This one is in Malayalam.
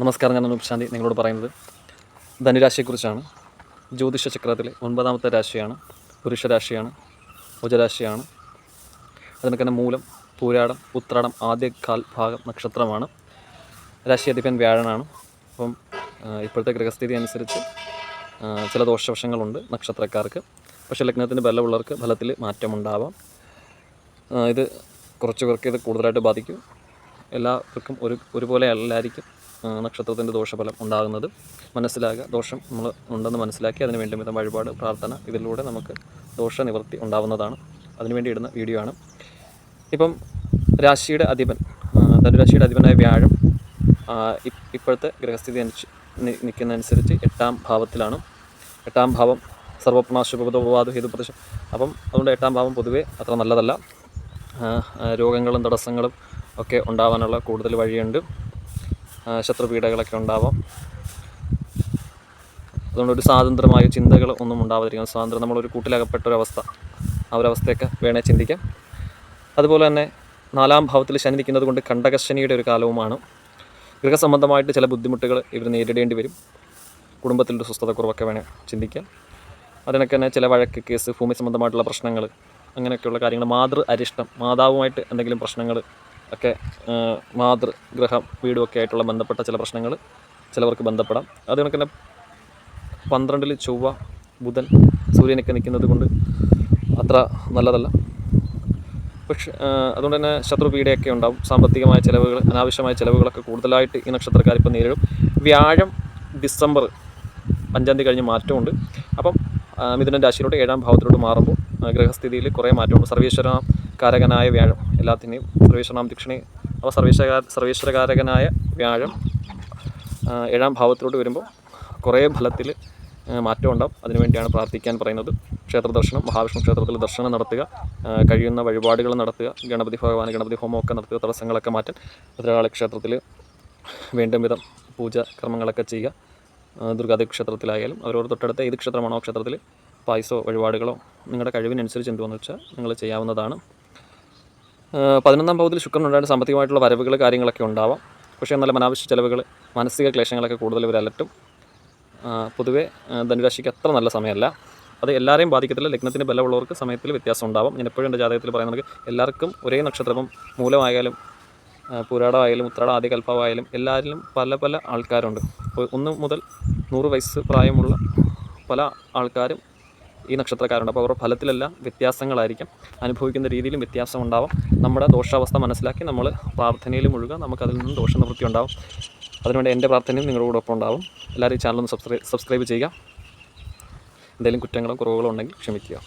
നമസ്കാരം ഞാൻ അനുപ്രശാന്തി നിങ്ങളോട് പറയുന്നത്. ധനുരാശിയെക്കുറിച്ചാണ്. ജ്യോതിഷ ചക്രത്തിലെ ഒൻപതാമത്തെ രാശിയാണ് പുരുഷരാശിയാണ് ഉജരാശിയാണ് അതിനൊക്കെ തന്നെ മൂലം പൂരാടം ഉത്രാടം ആദ്യ കാൽഭാഗം നക്ഷത്രമാണ്. രാശി അധിപൻ വ്യാഴനാണ്. അപ്പം ഇപ്പോഴത്തെ ഗ്രഹസ്ഥിതി അനുസരിച്ച് ചില ദോഷവശങ്ങളുണ്ട് നക്ഷത്രക്കാർക്ക്. പക്ഷേ ലഗ്നത്തിന് ബലമുള്ളവർക്ക് ഫലത്തിൽ മാറ്റമുണ്ടാവാം. ഇത് കുറച്ച് പേർക്ക് ഇത് കൂടുതലായിട്ട് ബാധിക്കും. എല്ലാവർക്കും ഒരു ഒരുപോലെ അല്ലായിരിക്കും നക്ഷത്രത്തിന്റെ ദോഷഫലം ഉണ്ടാകുന്നത്. മനസ്സിലാകുക ദോഷം നമ്മൾ ഉണ്ടെന്ന് മനസ്സിലാക്കി അതിന് വേണ്ടി വിധം വഴിപാട് പ്രാർത്ഥന ഇതിലൂടെ നമുക്ക് ദോഷ നിവൃത്തി ഉണ്ടാവുന്നതാണ് അതിനുവേണ്ടി ഇടുന്ന വീഡിയോ ആണ്. ഇപ്പം രാശിയുടെ അധിപൻ ധനുരാശിയുടെ അധിപനായ വ്യാഴം ഇപ്പോഴത്തെ ഗ്രഹസ്ഥിതി അനുസരിച്ച് നിൽക്കുന്നതനുസരിച്ച് എട്ടാം ഭാവത്തിലാണ്. എട്ടാം ഭാവം സർവപ്രണാശുപവാദ ഹേതുപ്രദേശം അപ്പം അതുകൊണ്ട് എട്ടാം ഭാവം പൊതുവേ അത്ര നല്ലതല്ല. രോഗങ്ങളും തടസ്സങ്ങളും ഒക്കെ ഉണ്ടാവാനുള്ള കൂടുതൽ വഴിയുണ്ട്. ശത്രുപീഠകളൊക്കെ ഉണ്ടാവാം. അതുകൊണ്ട് ഒരു സ്വാതന്ത്ര്യമായ ചിന്തകൾ ഒന്നും ഉണ്ടാവാതിരിക്കണം സ്വാതന്ത്ര്യം നമ്മളൊരു കൂട്ടിലകപ്പെട്ട ഒരവസ്ഥ ആ ഒരവസ്ഥയൊക്കെ വേണേൽ ചിന്തിക്കാം. അതുപോലെ തന്നെ നാലാം ഭാവത്തിൽ ശനി നിൽക്കുന്നത് കൊണ്ട് കണ്ടകശനിയുടെ ഒരു കാലവുമാണ്. ഗൃഹസംബന്ധമായിട്ട് ചില ബുദ്ധിമുട്ടുകൾ ഇവർ നേരിടേണ്ടി വരും. കുടുംബത്തിലൊരു സ്വസ്ഥതക്കുറവൊക്കെ വേണേൽ ചിന്തിക്കാം. അതിനൊക്കെ തന്നെ ചില വഴക്ക് കേസ് ഭൂമി സംബന്ധമായിട്ടുള്ള പ്രശ്നങ്ങൾ അങ്ങനെയൊക്കെയുള്ള കാര്യങ്ങൾ മാതൃ അരിഷ്ടം മാതാവുമായിട്ട് എന്തെങ്കിലും പ്രശ്നങ്ങൾ ഒക്കെ മാതൃഗ്രഹം വീടും ഒക്കെ ആയിട്ടുള്ള ബന്ധപ്പെട്ട ചില പ്രശ്നങ്ങൾ ചിലവർക്ക് ബന്ധപ്പെടാം. അത് കണക്ക് തന്നെ പന്ത്രണ്ടിൽ ചൊവ്വ ബുധൻ സൂര്യനൊക്കെ നിൽക്കുന്നത് കൊണ്ട് അത്ര നല്ലതല്ല. പക്ഷേ അതുകൊണ്ട് തന്നെ ശത്രുപീഡയൊക്കെ ഉണ്ടാവും. സാമ്പത്തികമായ ചിലവുകൾ അനാവശ്യമായ ചിലവുകളൊക്കെ കൂടുതലായിട്ട് ഈ നക്ഷത്രക്കാർ ഇപ്പോൾ നേരിടും. വ്യാഴം ഡിസംബർ അഞ്ചാം തീയതി കഴിഞ്ഞ് മാറ്റമുണ്ട്. അപ്പം മിഥുന രാശിയിലോട്ട് ഏഴാം ഭാവത്തിലോട്ട് മാറുമ്പോൾ ഗ്രഹസ്ഥിതിയിൽ കുറേ മാറ്റമുണ്ട്. സർവീശ്വര കാരകനായ വ്യാഴം. എല്ലാത്തിനെയും സർവീശ്വരനാമ ദക്ഷിണി. അപ്പോൾ സർവീശ്വര സർവീശ്വരകാരകനായ വ്യാഴം ഏഴാം ഭാവത്തിലോട്ട് വരുമ്പോൾ കുറേ ഫലത്തിൽ മാറ്റം ഉണ്ടാവും. അതിനുവേണ്ടിയാണ് പ്രാർത്ഥിക്കാൻ പറയുന്നത്. ക്ഷേത്രദർശനം മഹാവിഷ്ണു ക്ഷേത്രത്തിൽ ദർശനം നടത്തുക കഴിയുന്ന വഴിപാടുകൾ നടത്തുക ഗണപതി ഭഗവാൻ ഗണപതി ഹോമമൊക്കെ നടത്തുക തടസ്സങ്ങളൊക്കെ മാറ്റാൻ ഭദ്രകാളി ക്ഷേത്രത്തിൽ വീണ്ടും വിധം പൂജ കർമ്മങ്ങളൊക്കെ ചെയ്യുക. ദുർഗാദേവി ക്ഷേത്രത്തിലായാലും അവരോട് തൊട്ടടുത്ത ഏത് ക്ഷേത്രമാണോ ക്ഷേത്രത്തിൽ പായസോ വഴിപാടുകളോ നിങ്ങളുടെ കഴിവിനനുസരിച്ച് എന്തുവെന്ന് വെച്ചാൽ നിങ്ങൾ ചെയ്യാവുന്നതാണ്. പതിനൊന്നാം ഭാവത്തിൽ ശുക്രൻ ഉണ്ടായിട്ട് സാമ്പത്തികമായിട്ടുള്ള വരവുകൾ കാര്യങ്ങളൊക്കെ ഉണ്ടാവാം. പക്ഷേ എന്നാലും അനാവശ്യ ചിലവുകൾ മാനസിക ക്ലേശങ്ങളൊക്കെ കൂടുതൽ ഇവർ അലട്ടും. പൊതുവേ ധനുരാശിക്ക് അത്ര നല്ല സമയമല്ല. അത് എല്ലാവരെയും ബാധിക്കത്തില്ല. ലഗ്നത്തിന് ബലമുള്ളവർക്ക് സമയത്തിൽ വ്യത്യാസം ഉണ്ടാവും. ഞാൻ എപ്പോഴും എന്റെ ജാതകത്തിൽ പറയുന്നത് എല്ലാവർക്കും ഒരേ നക്ഷത്രം മൂലമായാലും പുരാടമായാലും ഉത്രാട ആദ്യ കൽപ്പാവായാലും എല്ലാവരിലും പല പല ആൾക്കാരുണ്ട്. ഒന്ന് മുതൽ നൂറ് വയസ്സ് പ്രായമുള്ള പല ആൾക്കാരും ഈ നക്ഷത്രക്കാരുണ്ട്. അപ്പോൾ അവരുടെ ഫലത്തിലെല്ലാം വ്യത്യാസങ്ങളായിരിക്കും. അനുഭവിക്കുന്ന രീതിയിലും വ്യത്യാസം ഉണ്ടാവും നമ്മുടെ ദോഷാവസ്ഥ മനസ്സിലാക്കി നമ്മൾ പ്രാർത്ഥനയിൽ മുഴുകുക. നമുക്കതിൽ നിന്നും ദോഷനിവൃത്തി ഉണ്ടാവും. അതിനുവേണ്ടി എന്റെ പ്രാർത്ഥനയും നിങ്ങളുടെ കൂടെ ഒപ്പം ഉണ്ടാവും. എല്ലാവരും ഈ ഒന്ന് സബ്സ്ക്രൈബ് സബ്സ്ക്രൈബ് ചെയ്യുക. എന്തെങ്കിലും കുറ്റങ്ങളോ കുറവുകളോ ഉണ്ടെങ്കിൽ ക്ഷമിക്കുക.